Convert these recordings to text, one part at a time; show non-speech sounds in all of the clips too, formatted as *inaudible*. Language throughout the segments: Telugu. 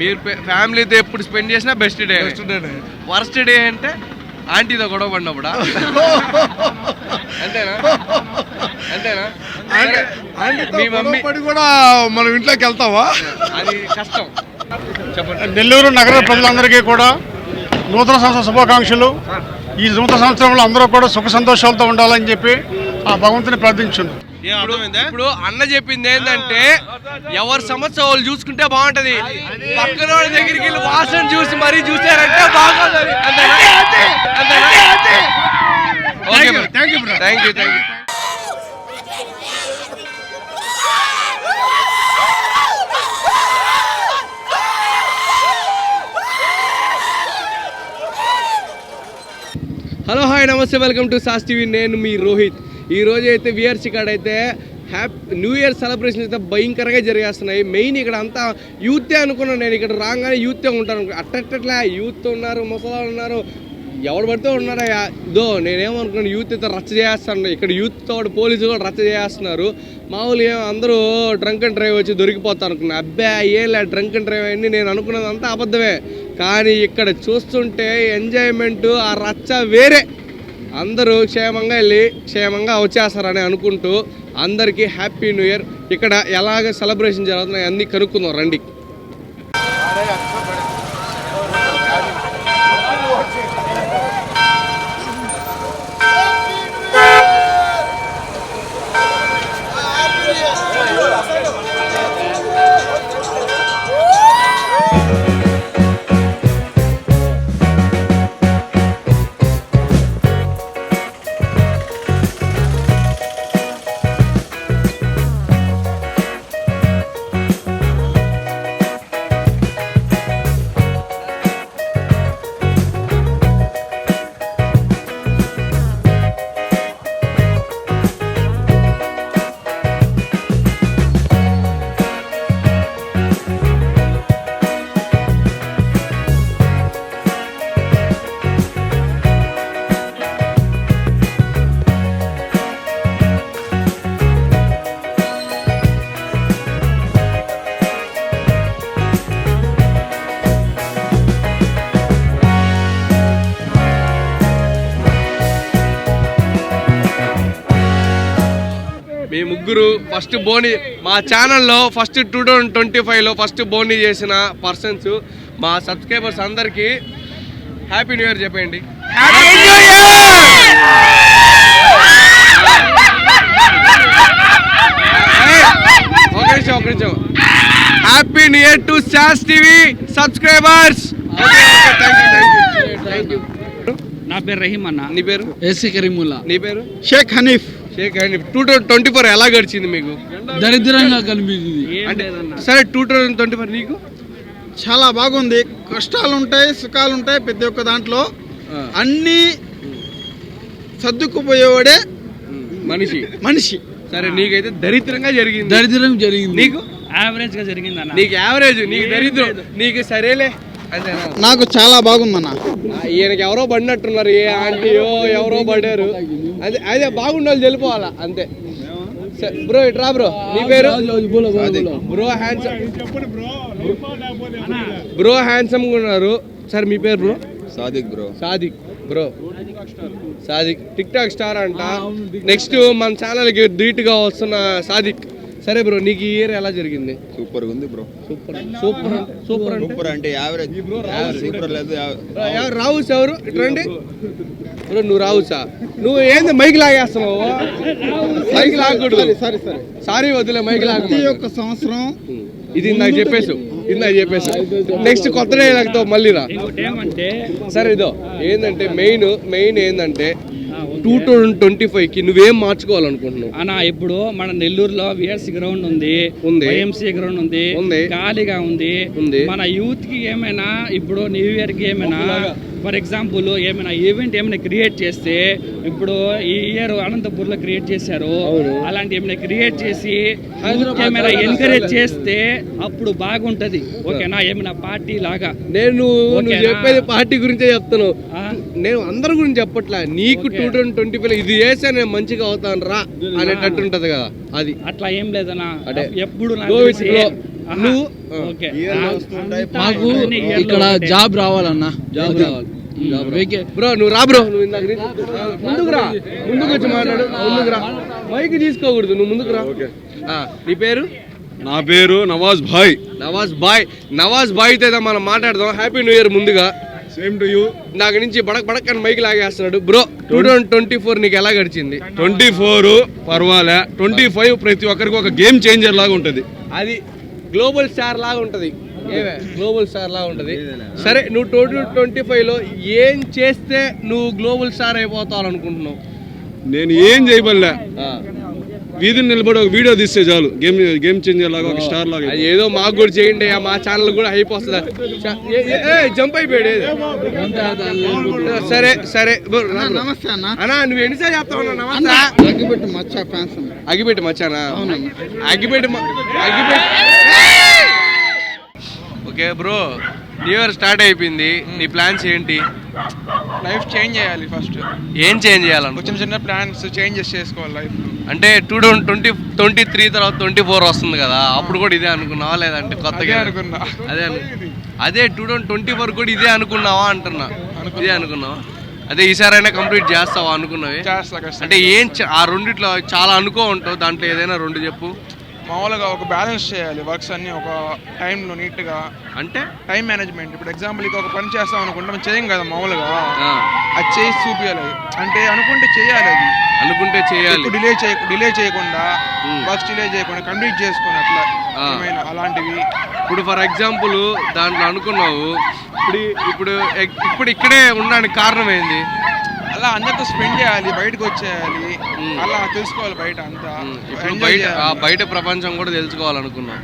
మీరు ఫ్యామిలీతో ఎప్పుడు స్పెండ్ చేసినా బెస్ట్ డే. బెస్ట్ డేనే వర్స్ట్ డే అంటే ఆంటీతో గొడవ పడినప్పుడా? అంతేనా? అంతేనా? మీ మమ్మీ పడి కూడా మనం ఇంట్లోకి వెళ్తావా? అది కష్టం. చెప్పండి. నెల్లూరు నగర ప్రజలందరికీ కూడా నూతన సంవత్సర శుభాకాంక్షలు. ఈ నూతన సంవత్సరంలో అందరూ కూడా సుఖ సంతోషాలతో ఉండాలని చెప్పి ఆ భగవంతుని ప్రార్థించున్నాం ఇప్పుడు అన్న చెప్పింది ఏంటంటే ఎవరి సమస్య వాళ్ళు చూసుకుంటే బాగుంటది. పక్కన వాళ్ళ దగ్గరికి వెళ్ళి వాసన చూసి మరీ చూసారంటే బాగోదు. Thank you thank you hello hi నమస్తే వెల్కమ్ టు సాస్ టీవీ నేను మీ రోహిత్. ఈ రోజు అయితే విఆర్సీ కాడ అయితే హ్యాపీ న్యూ ఇయర్ సెలబ్రేషన్ అయితే భయంకరంగా జరిగేస్తున్నాయి. మెయిన్ ఇక్కడ అంతా యూతే అనుకున్నాను నేను ఇక్కడ రాగానే యూతే ఉంటాను. అట్టట్లా యూత్ ఉన్నారు ముసలాలు ఉన్నారు. ఎవడు పడితే ఉన్నారా. ఇదో నేనేమనుకున్నాను యూత్ అయితే రచ్చ చేస్తాను ఇక్కడ యూత్ తోడు పోలీసులు కూడా రచ్చ చేస్తున్నారు మామూలుగా అందరూ డ్రంక్ అండ్ డ్రైవ్ వచ్చి దొరికిపోతారు అనుకున్నా. అబ్బా ఏలే డ్రంక్ అండ్ డ్రైవ్ అన్ని నేను అనుకున్నదంతా అబద్ధమే. కానీ ఇక్కడ చూస్తుంటే ఎంజాయ్మెంట్ ఆ రచ్చ వేరే. అందరూ క్షేమంగా వెళ్ళి క్షేమంగా వచ్చేస్తారని అనుకుంటూ అందరికీ హ్యాపీ న్యూ ఇయర్. ఇక్కడ ఎలాగ సెలబ్రేషన్ జరుగుతున్నాయి అన్నీ కనుక్కుందాం రండి. ముగ్గురు ఫస్ట్ బోని మా ఛానల్లో ఫస్ట్ టూ థౌజండ్ ట్వంటీ ఫైవ్లో ఫస్ట్ బోని చేసిన పర్సన్స్ మా సబ్స్క్రైబర్స్ అందరికీ హ్యాపీ న్యూ ఇయర్ చెప్పండి ఒక నిమిషం ఒక నిమిషం. Happy new year to sauce TV subscribers నా పేరు రహీం అన్న. నీ పేరు? ఏసీ కరీముల్లా నీ పేరు? షేక్ హనీఫ్. షేక్ అండి టూ ట్వంటీ ఫోర్ ఎలా గడిచింది మీకు? దరిద్రంగా కనిపించింది. అంటే సరే టూ థౌజండ్ ట్వంటీ ఫోర్ నీకు? చాలా బాగుంది. కష్టాలు ఉంటాయి సుఖాలు ఉంటాయి ప్రతి ఒక్క దాంట్లో. అన్నీ సర్దుకుపోయేవాడే మనిషి. మనిషి. సరే నీకైతే దరిద్రంగా జరిగింది. దరిద్రం జరిగింది. నీకు? యావరేజ్గా జరిగింది అన్న నీకు యావరేజ్ నీకు దరిద్రం. నీకు సరేలే. నాకు చాలా బాగుందన్న. ఈయనకి ఎవరో పడినట్టున్నారు ఏ ఆంటీయో ఎవరో పడారు అదే అదే బాగుండాలి వెళ్ళిపోవాలా అంతే. బ్రో ఇట్రా బ్రో నీ పేరు? బ్రో హ్యాండ్సమ్ బ్రో హ్యాండ్సమ్ ఉన్నారు. సరే మీ పేరు bro? Sadiq bro. Sadiq bro. Sadiq TikTok star అంట. నెక్స్ట్ మన ఛానల్కి ధీటుగా వస్తున్న సాదిక్. సరే బ్రో నీకు ఈ ఇయర్ ఎలా జరిగింది? సూపర్ ఉంది bro. Super. Super super super అంటే యావరేజ్. సూపర్. లేదు రా- ఎవరు రావుస్ ఎవరు? ఇటు రండి. బ్రో నువ్వు రావుసా నువ్వు ఏంది మైక్ లాగేస్తున్నావు? మైక్ లాగకూడదు. సరే సరే. సారీ వదిలే మైక్ లాగ ప్రతి ఒక్క సంవత్సరం ఇది నాకు చెప్పేసు ఇది నాకు చెప్పేసు. నెక్స్ట్ కొత్త డైలాగ్తో మళ్ళీ రా. సరే ఇదో. ఏంటంటే మెయిన్ మెయిన్ ఏంటంటే టూ థౌజండ్ ట్వంటీ ఫైవ్కి నువ్వేం మార్చుకోవాలనుకుంటున్నావు అన్న ఇప్పుడు మన నెల్లూరులో విఎస్సి గ్రౌండ్ ఉంది ఉంది. వైఎంసీ గ్రౌండ్ ఉంది ఉంది. ఖాళీగా ఉంది ఉంది. మన యూత్కి ఏమైనా ఇప్పుడు న్యూ ఇయర్కి ఏమైనా ఫర్ ఎగ్జాంపుల్ ఏమైనా ఈవెంట్ ఏమైనా క్రియేట్ చేస్తే ఇప్పుడు ఈ ఇయర్ అనంతపూర్లో క్రియేట్ చేశారు. అలాంటి ఏమైనా క్రియేట్ చేసి ఏమైనా ఎంకరేజ్ చేస్తే అప్పుడు బాగుంటది. ఓకేనా? ఏమైనా పార్టీ లాగా. నేను? చెప్పేది పార్టీ గురించే చెప్తాను? నేను అందరి గురించి చెప్పట్లా. నీకు టూ థౌజండ్ ట్వంటీ ఫైవ్ ఇది చేస్తే నేను మంచిగా అవుతాను రా అనేటట్టు ఉంటది కదా అది. అట్లా ఏం లేదన్నా. ఎప్పుడు మాకు ఇక్కడ జాబ్ రావాలన్నా. జాబ్ రావాలి. బ్రో నువ్వు రా బ్రో. నువ్వు ఇందాక ముందుకు రా. ముందుకు వచ్చి మాట్లాడు. ముందుకు రా. మైక్ తీసుకోకూడదు. నువ్వు ముందుకు రా. ఆ, నీ పేరు? నా పేరు నవాజ్ భాయ్. నవాజ్ బాయ్ నవాజ్ బాయ్ అయితే మనం మాట్లాడదాం హ్యాపీ న్యూ ఇయర్ ముందుగా. సేమ్ టు యూ నాకు నుంచి బడక్ బడక్ అని mike లాగేస్తున్నాడు. Bro two thousand twenty four నీకు ఎలా గడిచింది? ట్వంటీ ఫోర్ పర్వాలే. ట్వంటీ ఫైవ్ ప్రతి ఒక్కరికి ఒక గేమ్ చేంజర్ లాగా ఉంటుంది. అది గ్లోబల్ స్టార్ లాగా ఉంటది. ఏవే గ్లోబల్ స్టార్ లాగా ఉంటది. సరే నువ్వు టూ ట్వంటీ ఫైవ్లో ఏం చేస్తే నువ్వు గ్లోబల్ స్టార్ అయిపోతావు అనుకుంటున్నావు నేను ఏం చేయబడలే. వీధిని నిలబడి ఒక వీడియో తీస్తే చాలు. గేమ్ గేమ్ చేంజర్ లాగా ఒక స్టార్ లాగా. ఏదో మాకు కూడా చేయండి ఆ మా ఛానల్ కూడా హైప్ వస్తుంది. జంప్ అయిపోయాడు? సరే సరే. బ్రో, రా బ్రో. నమస్తే అన్న. అన్నా నువ్వు ఎన్నిసార్లు చెప్తావు అన్నా? నమస్తే. తగ్గిపెట్టి మచ్చ ఫ్యాన్స్ అన్న. అగిపెట్టి మచ్చానా? అగిపెట్టి అగిపెట్టి okay bro new year start అయిపోయింది. నీ ప్లాన్స్ ఏంటి? లైఫ్ చేంజ్ చేయాలి ఫస్ట్ ఏం చేంజ్ చేయాలను కొంచెం చిన్న ప్లాన్స్ చేంజెస్ చేసుకోవాలి లైఫ్ అంటే two thousand twenty twenty three తర్వాత ట్వంటీ ఫోర్ వస్తుంది కదా అప్పుడు కూడా ఇదే అనుకున్నావా లేదంటే కొత్తగా? అనుకున్నా. అదే అదే టూ థౌసండ్ ట్వంటీ ఫోర్ కూడా ఇదే అనుకున్నావా అంటున్నా? ఇదే అనుకున్నావా? అదే ఈసారైనా కంప్లీట్ చేస్తావా అనుకున్నవి? అంటే ఏం ఆ రెండిట్లో చాలా అనుకో ఉంటావు దాంట్లో ఏదైనా రెండు చెప్పు. మామూలుగా ఒక బ్యాలెన్స్ చేయాలి వర్క్స్ అన్ని ఒక టైంలో నీట్గా. అంటే? Time management. ఇప్పుడు ఎగ్జాంపుల్కి ఒక పని చేస్తాం అనుకుంటే మనం చేయం కదా మామూలుగా. అది చేసి చూపించాలి. అంటే అనుకుంటే చేయాలి అది. అనుకుంటే చేయాలి. డిలే చేయ డిలే చేయకుండా. వర్క్స్ డిలే చేయకుండా కంప్లీట్ చేసుకుని అట్లా. ఏమైనా అలాంటివి. ఇప్పుడు ఫర్ ఎగ్జాంపుల్ దాంట్లో అనుకున్నావు ఇప్పుడు ఇప్పుడు ఇప్పుడు ఇక్కడే ఉండడానికి కారణం ఏంది? అలా అందరితో స్పెండ్ చేయాలి బయటకు వచ్చేయాలి. అలా తెలుసుకోవాలి బయట అంతా. ఇప్పుడు బయట. ఆ బయట ప్రపంచం కూడా తెలుసుకోవాలనుకున్నాం.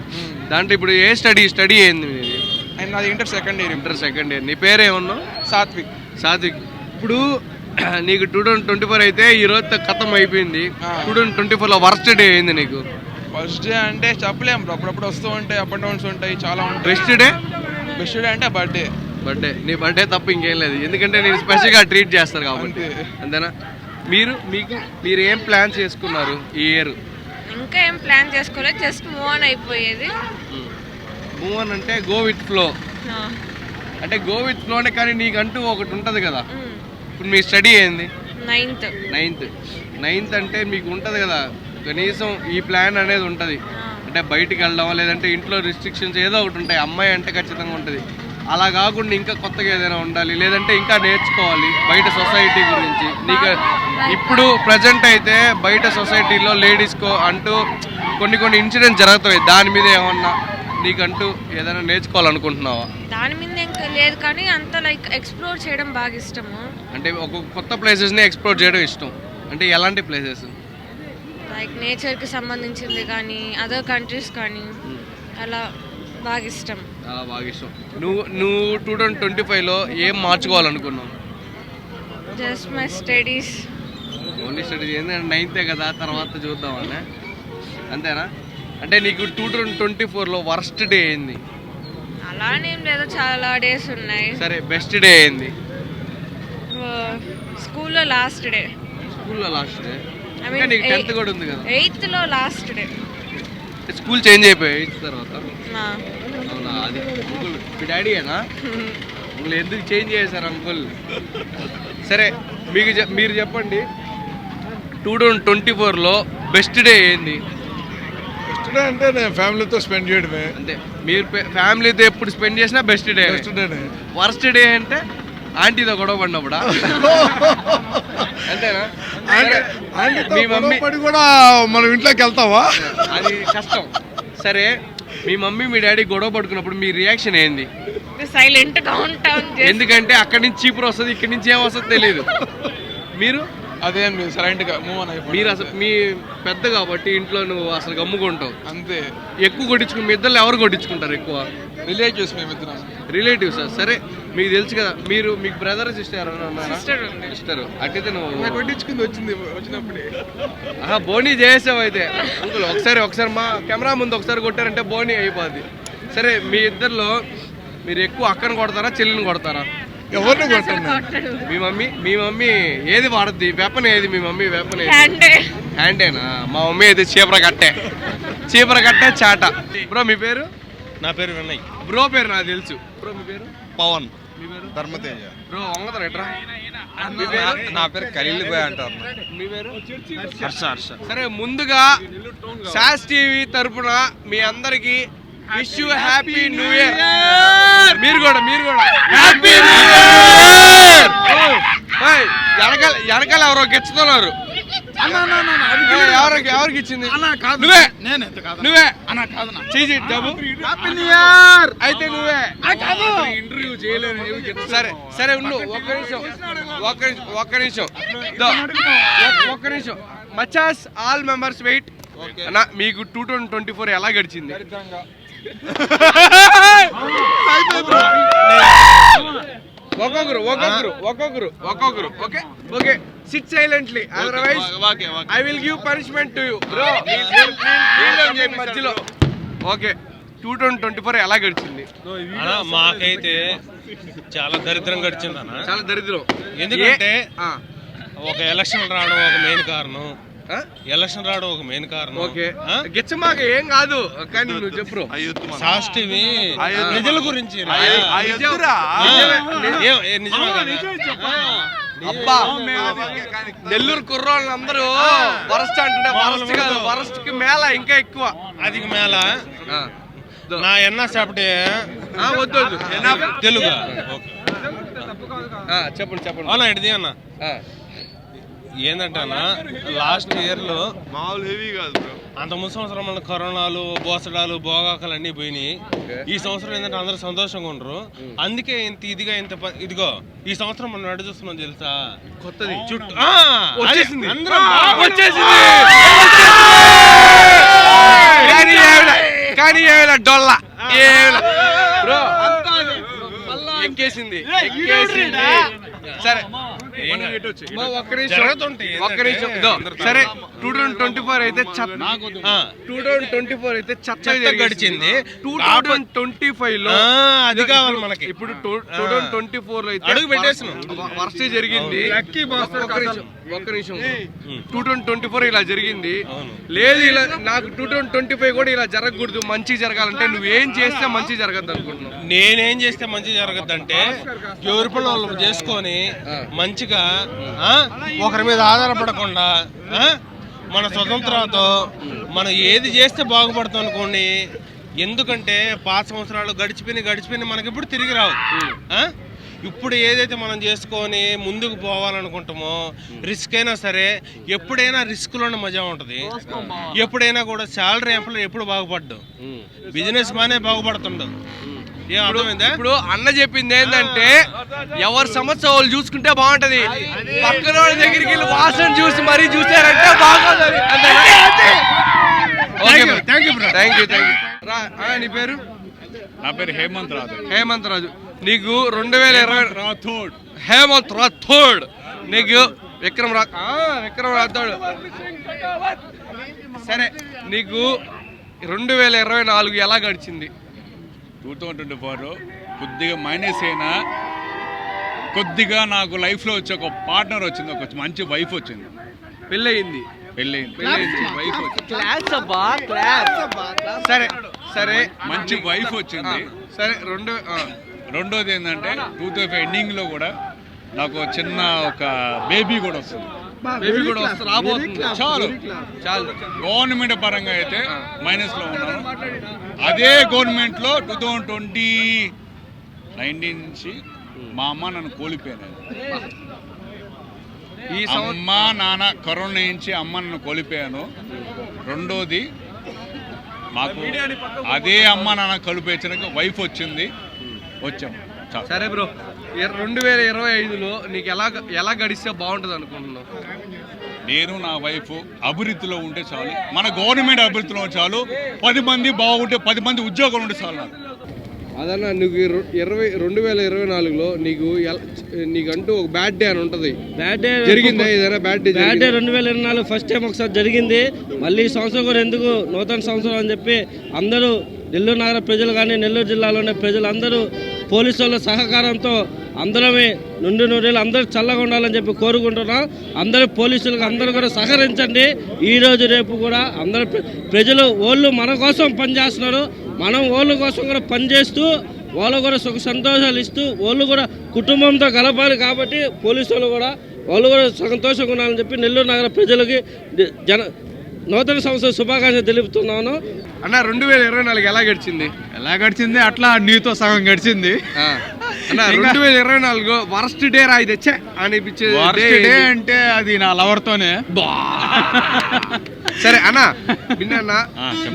దాంట్లో ఇప్పుడు ఏ స్టడీ స్టడీ ఏంది మీది? అండ్ నాది inter second year inter second year నీ పేరు ఏమన్నావు సాత్విక్. సాత్విక్. ఇప్పుడు *clears throat* నీకు టూ థౌసండ్ ట్వంటీ ఫోర్ అయితే ఈ రోజు కథం అయిపోయింది. ఆ. టూ థౌసండ్ ట్వంటీ ఫోర్లో వర్స్ట్ డే ఏంది నీకు? ఫస్ట్ డే అంటే చెప్పలేం. బ్రో అప్పుడప్పుడు వస్తూ ఉంటాయి అప్ అండ్ డౌన్స్ ఉంటాయి చాలా ఉంటాయి. బెస్ట్ డే బెస్ట్ డే అంటే బర్త్డే బర్త్డే నీ బర్త్డే తప్ప ఇంకేం లేదు. ఎందుకంటే నేను స్పెషల్గా ట్రీట్ చేస్తారు కాబట్టి. అంతే. అంతేనా? మీరు మీకు మీరు ఏం ప్లాన్ చేసుకున్నారు ఈ ఇయర్ ఇంకా ఏం ప్లాన్ చేసుకోలేదు జస్ట్ మూవ్ ఆన్ అయిపోయేది. మూవ్ అని అంటే గో విత్ ఫ్లో అంటే గో విత్ ఫ్లోనే కానీ నీకంటూ ఒకటి ఉంటుంది కదా. ఇప్పుడు మీ స్టడీ ఏంది? నైన్త్ నైన్త్ నైన్త్ అంటే మీకు ఉంటుంది కదా. కనీసం ఈ ప్లాన్ అనేది ఉంటుంది. అంటే బయటికి వెళ్ళడం లేదంటే ఇంట్లో రిస్ట్రిక్షన్స్ ఏదో ఒకటి ఉంటాయి. అమ్మాయి అంటే ఖచ్చితంగా ఉంటుంది. అలా కాకుండా ఇంకా కొత్తగా ఏదైనా ఉండాలి లేదంటే ఇంకా నేర్చుకోవాలి బయట సొసైటీ గురించి. నీకు ఇప్పుడు ప్రజెంట్ అయితే బయట సొసైటీలో లేడీస్కో అంటూ కొన్ని కొన్ని ఇన్సిడెంట్స్ జరుగుతాయి. దాని మీద ఏమన్నా నీకంటూ ఏదైనా నేర్చుకోవాలనుకుంటున్నావా? దాని మీద ఇంకా లేదు కానీ అంత లైక్ ఎక్స్ప్లోర్ చేయడం బాగా ఇష్టము. అంటే ఒక కొత్త ప్లేసెస్ని ఎక్స్ప్లోర్ చేయడం ఇష్టం. అంటే ఎలాంటి ప్లేసెస్ లైక్ నేచర్కి సంబంధించింది కానీ అదర్ కంట్రీస్ కానీ అలా బాగా ఇష్టం చాలా బాగా ఇష్టం నువ్వు నువ్వు టూ థౌజండ్ ట్వంటీ ఫైవ్లో ఏం మార్చుకోవాలనుకున్నావు? Just my studies only studies ఏంటంటే నైన్తే కదా తర్వాత చూద్దామని. అంతేనా? అంటే నీకు టూ థౌజండ్ ట్వంటీ ఫోర్లో వర్స్ట్ డే ఏంది? అలానేం లేదు చాలా డేస్ ఉన్నాయి. సరే బెస్ట్ డే ఏంది? స్కూల్లో లాస్ట్ డే స్కూల్లో లాస్ట్ డే నీకు టెన్త్ కూడా ఉంది కదా. ఎయిత్లో లాస్ట్ డే స్కూల్ చేంజ్ అయిపోయాయి తర్వాత? అది అంకుల్ మీ డాడీయేనా అంకుల్ ఎందుకు చేంజ్ చేశారు అంకుల్ సరే మీకు మీరు చెప్పండి. టూ థౌజండ్ ట్వంటీ ఫోర్లో బెస్ట్ డే ఏంది? బెస్ట్ డే అంటే నేను ఫ్యామిలీతో స్పెండ్ చేయడమే. అంతే. మీరు ఫ్యామిలీతో ఎప్పుడు స్పెండ్ చేసినా బెస్ట్ డే బెస్ట్ డేనే వర్స్ట్ డే అంటే ఆంటీతో గొడవ పడినప్పుడా? అంతేనా? మీ మమ్మీ కూడా మనం ఇంట్లోకి వెళ్తావా? అది కష్టం. సరే మీ మమ్మీ మీ డాడీ గొడవ పడుకున్నప్పుడు మీ రియాక్షన్ ఏంది? సైలెంట్గా ఉంటాం just ఎందుకంటే అక్కడి నుంచి చీపురు వస్తుంది ఇక్కడి నుంచి ఏం వస్తుందో తెలియదు మీరు? అదేం లేదు సరైనగా మూవ్ అయిపోయి మీరు అసలు మీ పెద్ద కాబట్టి ఇంట్లో నువ్వు అసలు గమ్ముకుంటావు. అంతే. ఎక్కువ కొట్టించుకుని మీ ఇద్దరు ఎవరు కొట్టించుకుంటారు ఎక్కువ? రిలేటివ్స్ మేమిద్దరం రిలేటివ్స్ సరే మీకు తెలుసు కదా మీరు మీకు బ్రదర్ సిస్టర్ ఎవరైనా ఉన్నారా. సిస్టర్ అట్టయితే నువ్వు కొట్టించుకుంది వచ్చింది వచ్చినప్పుడే. ఆహా బోనీ చేసావు అయితే అంకుల్ ఒకసారి ఒకసారి మా కెమెరా ముందు ఒకసారి కొట్టారంటే బోనీ అయిపోద్ది. సరే మీ ఇద్దరిలో మీరు ఎక్కువ అక్కని కొడతారా చెల్లిని కొడతారా? ఎవరిని కొట్టండి. మీ మమ్మీ మీ మమ్మీ ఏది వాడుద్ది? వెపన్ ఏది? మీ మమ్మీ వెపన్ ఏది? హ్యాండే. హ్యాండేనా? మా మమ్మీ అయితే చీపర కట్టే. చీపర కట్టే చాట. బ్రో మీ పేరు? నా పేరు వినయ్. బ్రో పేరు నాకు తెలుసు. బ్రో మీ పేరు? పవన్. మీ పేరు? ధర్మతేజ. బ్రో వంగతారు ఎట్రా నా పేరు? ఖలీల్ బాయ్ అంటారు. మీ పేరు? హర్ష హర్ష. సరే ముందుగా శాస్ టీవీ తరపున మీ అందరికి wish you happy new year మీరు కూడా మీరు కూడా. హ్యాపీ న్యూ ఇయర్ వెనకాల వెనకాల ఎవరో గెచ్చుతున్నారు. ఏయ్, ఎవరు ఎవరికి ఇచ్చింది? నువ్వే. నువ్వే. చేసి డబ్బు. అయితే నువ్వే. ఇంటర్వ్యూ చేయలేదు సరే సరే ఉండు. ఒక్క నిమిషం. ఒక్క నిమిషం ఒక్క నిమిషం. ఒక్క- నిమిషం. మచాస్ ఆల్ మెంబర్స్ వెయిట్. అన్న మీకు టూ థౌసండ్ ట్వంటీ ఫోర్ ఎలా గడిచింది? ఒక్కొక్కరు ఒక్కొక్కరు ఒక్కొక్కరు ఒక్కొక్కరు. Okay? Okay. Sit silently otherwise I will give punishment to you bro మధ్యలో okay two thousand twenty four ఎలా గడిచింది? మాకైతే చాలా దరిద్రం గడిచింది అన్న చాలా దరిద్రం. ఎందుకంటే ఒక ఎలక్షన్ రావడం ఒక మెయిన్ కారణం? ఎలక్షన్ రావడం ఒక మెయిన్ కారణం. ఓకే? గిచ్చమాక ఏం కాదు. కానీ నువ్వు చెప్పు. సాస్ టీవీ ప్రజల గురించి? అబ్బా. నెల్లూరు కుర్రోళ్ళందరూ వరస్ట్ అంటుంటే వరస్ట్ కాదు. వరస్ట్కి మేళ ఇంకా ఎక్కువ. అది మేళ. నా ఎన్న చెప్పటే ఆ, వద్దు వద్దు. తెలుగు. ఆ, చెప్పండి చెప్పండి. అవునా ఇటుది అన్న? ఆ, ఏంటంటే అన్న లాస్ట్ ఇయర్లో మామూలు హెవీ కాదు బ్రో అంత ముందు సంవత్సరం మన కరోనాలు బోసడాలు భోగాకాలు అన్ని పోయినాయి. ఈ సంవత్సరం ఏంటంటే అందరూ సంతోషంగా ఉండరు. అందుకే ఇంత ఇదిగా ఇంత ప- ఇదిగో ఈ సంవత్సరం మనం నడు చూస్తున్నాం తెలుసా? కొత్తది. చుట్టూ ఆ, వచ్చేసింది. అదే, అందరం బాగా- వచ్చేసింది. కానీ ఏమిలా కానీ ఏమిలా డొల్ల ఏమిలా. బ్రో ఎక్కేసింది ఎక్కేసింది. సరే. సరే టూ థౌసండ్ ట్వంటీ ఫోర్ అయితే ఆ, టూ థౌసండ్ ట్వంటీ ఫోర్ అయితే చెత్త గడిచింది. టూ థౌసండ్ ట్వంటీ ఫైవ్లో ఆ, అది కావాలి మనకి. ఇప్పుడు టూ థౌసండ్ ట్వంటీ ఫోర్లో అయితే అడుగు పెట్టేసినాం. వర్ష జరిగింది. ఒక్క నిమిషం ఒక్క నిమిషం. టూ థౌసండ్ ట్వంటీ ఫోర్ ఇలా జరిగింది. లేదు ఇలా నాకు టూ థౌసండ్ ట్వంటీ ఫైవ్ కూడా ఇలా జరగకూడదు. మంచి జరగాలంటే నువ్వేం చేస్తే మంచి జరగద్దు అనుకుంటున్నావు. నేనేం చేస్తే మంచి జరగద్దంటే ఎవరి పనులు వాళ్ళు చేసుకొని మంచిగా ఆ, ఒకరి మీద ఆధారపడకుండా మన స్వతంత్రంతో మనం ఏది చేస్తే బాగుపడతాం అనుకోండి ఎందుకంటే పాత సంవత్సరాలు గడిచిపోయి గడిచిపోయి మనకి ఇప్పుడు తిరిగి రావు? ఇప్పుడు ఏదైతే మనం చేసుకొని ముందుకు పోవాలనుకుంటామో రిస్క్ అయినా సరే ఎప్పుడైనా రిస్క్లోనే మజా ఉంటుంది. ఎప్పుడైనా కూడా శాలరీ ఎంప్లాయ్ ఎప్పుడు బాగుపడ్డు. బిజినెస్ మానే బాగుపడుతుండు ఏం అర్థమైందా ఇప్పుడు అన్న చెప్పింది ఏంటంటే ఎవరి సమస్య వాళ్ళు చూసుకుంటే బాగుంటది. పక్కన వాళ్ళ దగ్గరికి వెళ్ళి వాసన చూసి మరీ చూసారంటే bro. Thank you bro thank you thank you రా ఆ, నీ పేరు? నా పేరు హేమంత్ రాదు హేమంత్ రాజు నీకు రెండు వేల ఇరవై రాథోడ్. హేమంత్ రాథోడ్. నీకు విక్రమ్ రా ఆ, విక్రమ్ రాథోడ్. సరే నీకు రెండు వేల ఇరవై నాలుగు ఎలా గడిచింది? టూ థౌజండ్ ట్వంటీ ఫోర్ కొద్దిగా మైనస్ అయినా కొద్దిగా నాకు లైఫ్లో వచ్చి ఒక పార్ట్నర్ వచ్చింది ఒక మంచి వైఫ్ వచ్చింది. పెళ్ళయింది. పెళ్ళయింది. పెళ్ళయింది. వైఫ్ సరే సరే. మంచి వైఫ్ వచ్చింది. సరే రెండు రెండోది ఏంటంటే టూ థౌజండ్ ఎండింగ్లో కూడా నాకు చిన్న ఒక బేబీ కూడా వస్తుంది. బేబీ కూడా వస్తుంది రాబోతుంది. చాలు. చాలు. గవర్నమెంట్ పరంగా అయితే మైనస్లో ఉన్నాను. అదే గవర్నమెంట్లో టూ థౌజండ్ ట్వంటీ నైన్టీన్ నుంచి మా అమ్మ నన్ను కోల్పోయాను ఈ అమ్మ నాన్న కరోనా నుంచి అమ్మ నన్ను కోల్పోయాను. రెండోది మాకు అదే అమ్మ నాన్న కలిపేసాక వైఫ్ వచ్చింది. వచ్చాం. చాలు. సరే బ్రో. రెండు వేల ఇరవై ఐదులో నీకు ఎలా ఎలా గడిస్తే బాగుంటుంది అనుకుంటున్నావు? నేను నా వైఫ్ అభివృద్ధిలో ఉంటే చాలు. మన గవర్నమెంట్ అభివృద్ధిలో చాలు. పది మంది బాగుంటే పది మంది ఉద్యోగాలు ఉంటే చాలు నాకు. అదన్నా నీకు ఇర- ఇరవై రెండు వేల ఇరవై నాలుగులో నీకు నీకంటూ ఒక బ్యాడ్ డే అని ఉంటది. బ్యాడ్ డే జరిగిందా ఏదైనా బ్యాడ్ డే బ్యాడ్ డే రెండు వేల ఇరవై నాలుగు ఫస్ట్ టైం ఒకసారి జరిగింది. మళ్ళీ ఈ సంవత్సరం కూడా ఎందుకు? నూతన సంవత్సరం అని చెప్పి అందరూ నెల్లూరు నగర ప్రజలు కానీ నెల్లూరు జిల్లాలోని ప్రజలందరూ పోలీసు వాళ్ళ సహకారంతో అందరమే నుండి నూరేళ్ళు అందరూ చల్లగా ఉండాలని చెప్పి కోరుకుంటున్నాం. అందరూ పోలీసులకు అందరూ కూడా సహకరించండి. ఈ రోజు రేపు కూడా అందరూ ప్రజలు వాళ్ళు మన కోసం పనిచేస్తున్నారు. మనం వాళ్ళ కోసం కూడా పనిచేస్తూ వాళ్ళు కూడా సుఖ సంతోషాలు ఇస్తూ వాళ్ళు కూడా కుటుంబంతో గలపాలి కాబట్టి పోలీసు కూడా వాళ్ళు కూడా సంతోషంగా ఉండాలని చెప్పి నెల్లూరు నగర ప్రజలకి జన నూతన సంవత్సర శుభాకాంక్షలు తెలుపుతున్నాను. అన్న రెండు వేల ఇరవై నాలుగు ఎలా గడిచింది? ఎలా గడిచింది? అట్లా నీతో సగం గడిచింది. అన్న రెండు వేల ఇరవై నాలుగు వరస్ట్ డే రా ఇది ఛే అనిపించే day డే? అంటే అది నా లవర్తోనే. సరే అన్న విన్నా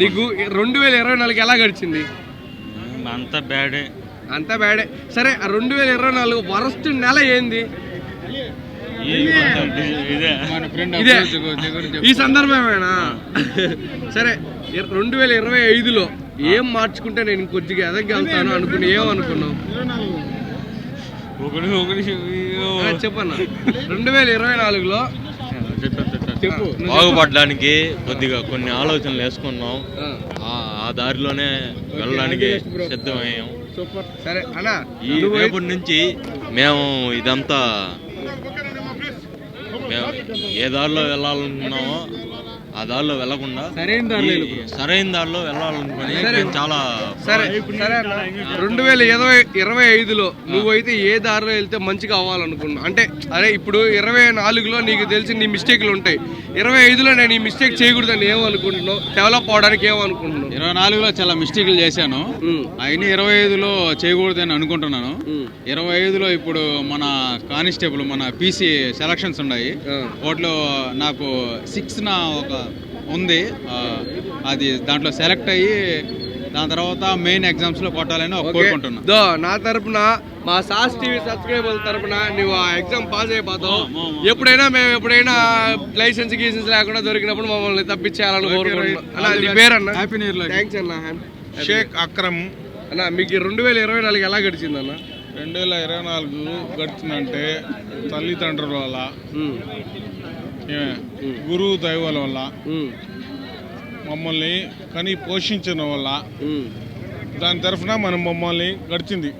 నీకు రెండు వేల ఇరవై నాలుగు ఎలా గడిచింది? అంత బ్యాడే అంతా బ్యాడే సరే రెండు వేల ఇరవై నాలుగు వరస్ట్ నెల ఏంది? ఇదే. ఈ సందర్భమేనా? సరే రెండు వేల ఇరవై ఐదులో ఏం మార్చుకుంటే నేను కొద్దిగా ఎదగలుగుతాను అనుకుని ఏమనుకున్నావు? ఒకటి చెప్పన్న. రెండు వేల ఇరవై నాలుగులో చెప్పు. బాగుపడడానికి కొద్దిగా కొన్ని ఆలోచనలు వేసుకున్నాం. ఆ, దారిలోనే వెళ్ళడానికి సిద్ధమయ్యాం. సరే అన్న ఈ రేపటి నుంచి మేము ఇదంతా మేము ఏ దారిలో వెళ్ళాలనుకున్నామో ఆ దారిలో వెళ్ళకుండా సరైన దారిలో సరైన దారిలో వెళ్ళాలనుకుని చాలా సరే. సరే రెండు వేల ఇరవై ఇరవై ఐదులో నువ్వైతే ఏ దారిలో వెళ్తే మంచిగా అవ్వాలనుకున్నావు? అంటే అరే ఇప్పుడు ఇరవై నాలుగులో నీకు తెలిసి నీ మిస్టేక్లు ఉంటాయి. ఇరవై ఐదులో నేను ఈ మిస్టేక్ చేయకూడదని ఏమనుకుంటున్నావు? డెవలప్ అవడానికి ఏమనుకుంటున్నావు? ఇరవై నాలుగులో చాలా మిస్టేక్లు చేశాను. అయినా ఇరవై ఐదులో చేయకూడదని అనుకుంటున్నాను. ఇరవై ఐదులో ఇప్పుడు మన కానిస్టేబుల్ మన పీసీ సెలక్షన్స్ ఉన్నాయి. వాటిలో నాకు సిక్స్ నా ఒక ఉంది. అది దాంట్లో సెలెక్ట్ అయ్యి దాని తర్వాత మెయిన్ ఎగ్జామ్స్లో కొట్టాలని. కోరుకుంటున్నా. నా తరపున మా సాస్ టీవీ సబ్స్క్రైబర్ తరపున నువ్వు ఆ ఎగ్జామ్ పాస్ అయిపోతావు. ఎప్పుడైనా మేము ఎప్పుడైనా లైసెన్స్ గీసెన్స్ లేకుండా దొరికినప్పుడు మమ్మల్ని తప్పించేయాలని కోరుకుంటున్నాం. అన్న నీ పేరన్న? హ్యాపీ న్యూ ఇయర్ థ్యాంక్స్ అన్న షేక్ అక్రమ్. అన్న మీకు రెండు వేల ఇరవై నాలుగు ఎలా గడిచింది అన్న? రెండు వేల ఇరవై నాలుగు గడిచిందంటే తల్లిదండ్రుల వల్ల గురువు దైవాల వల్ల మమ్మల్ని కని పోషించిన వల్ల దాని తరఫున మనం మమ్మల్ని గడిచింది.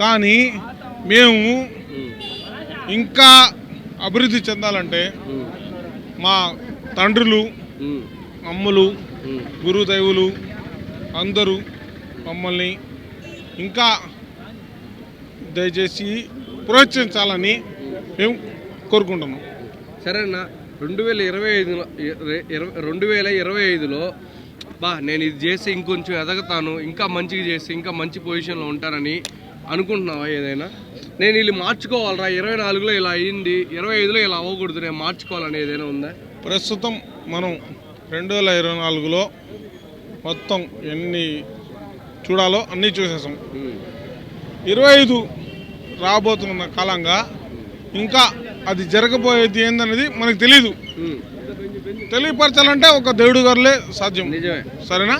కానీ మేము ఇంకా అభివృద్ధి చెందాలంటే మా తండ్రులు అమ్ములు. గురుదైవులు అందరూ మమ్మల్ని ఇంకా దయచేసి ప్రోత్సహించాలని మేము కోరుకుంటున్నాం. సరే అన్న రెండు వేల ఇరవై ఐదులో రెండు వేల ఇరవై ఐదులో బా నేను ఇది చేసి ఇంకొంచెం ఎదగతాను ఇంకా మంచిగా చేసి ఇంకా మంచి పొజిషన్లో ఉంటానని అనుకుంటున్నావా ఏదైనా? నేను వీళ్ళు మార్చుకోవాలరా ఇరవై నాలుగులో ఇలా అయ్యింది ఇరవై ఐదులో ఇలా అవ్వకూడదు నేను మార్చుకోవాలని ఏదైనా ఉందా? ప్రస్తుతం మనం రెండు వేల ఇరవై నాలుగులో మొత్తం ఎన్ని చూడాలో అన్నీ చూసేసాం. ఇరవై ఐదు రాబోతున్న కాలంగా ఇంకా అది జరగబోయేది ఏందనేది మనకు తెలియదు తెలియపరచాలంటే ఒక దేవుడు గారులే సాధ్యం. సరేనా?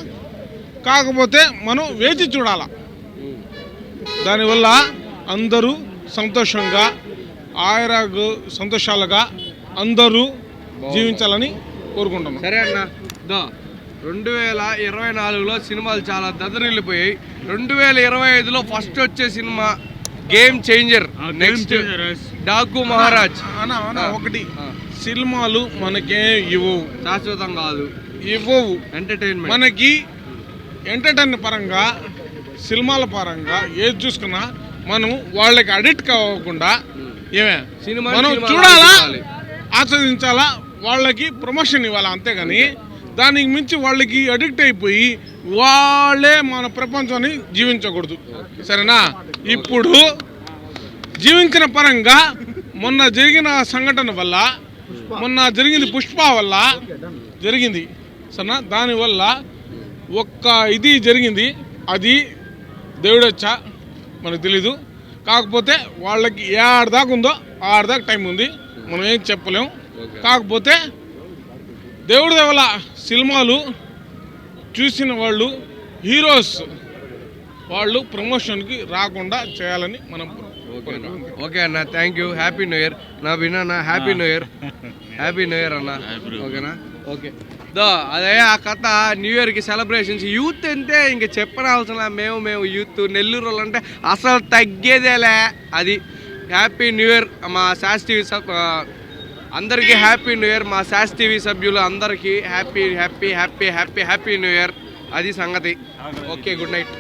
కాకపోతే మనం వేచి చూడాల. దానివల్ల అందరూ సంతోషంగా ఆయురాగు సంతోషాలుగా అందరూ జీవించాలని కోరుకుంటున్నాం. సరే అన్న. దో రెండు వేల ఇరవై నాలుగులో సినిమాలు చాలా దదరిల్లిపోయాయి రెండు వేల ఇరవై ఐదులో ఫస్ట్ వచ్చే cinema game changer next Daaku Maharaj ఒకటి. సినిమాలు మనకే ఇవ్వవు. శాశ్వతం కాదు. ఇవ్వవు. ఎంటర్టైన్మెంట్ మనకి ఎంటర్టైన్ పరంగా సినిమాల పరంగా ఏది చూసుకున్నా మనం వాళ్ళకి అడిక్ట్ కావకుండా ఏమే? సినిమా మనం చూడాలి. ఆస్వాదించాలా? వాళ్ళకి ప్రమోషన్ ఇవ్వాలా? అంతేగాని దానికి మించి వాళ్ళకి అడిక్ట్ అయిపోయి వాళ్ళే మన ప్రపంచాన్ని జీవించకూడదు. సరేనా? ఇప్పుడు జీవించిన పరంగా మొన్న జరిగిన సంఘటన వల్ల మొన్న జరిగింది పుష్ప వల్ల జరిగింది. సరేనా? దానివల్ల ఒక్క ఇది జరిగింది. అది దేవుడొచ్చా? మనకు తెలీదు. కాకపోతే వాళ్ళకి ఏడాదాకా ఉందో ఆడదాకా టైం ఉంది. మనం ఏం చెప్పలేం. కాకపోతే దేవుడి వల్ల సినిమాలు చూసిన వాళ్ళు హీరోస్ వాళ్ళు ప్రమోషన్కి రాకుండా చేయాలని మనం ఓకే అన్న. Thank you happy new year నా విన్నా happy new year happy new year అన్న. ఓకేనా ఓకే దో అదే ఆ కథ న్యూ ఇయర్కి సెలబ్రేషన్స్ యూత్ అంటే ఇంక చెప్పనవసరం మేము మేము యూత్ నెల్లూరు వాళ్ళు అంటే అసలు తగ్గేదేలే. అది హ్యాపీ న్యూ ఇయర్ మా శాస్ టీవీ సబ్ ఆ, అందరికీ హ్యాపీ న్యూ ఇయర్. మా శాస్ టీవీ సభ్యులు అందరికీ happy happy happy happy happy new year. అది సంగతి. Okay good night.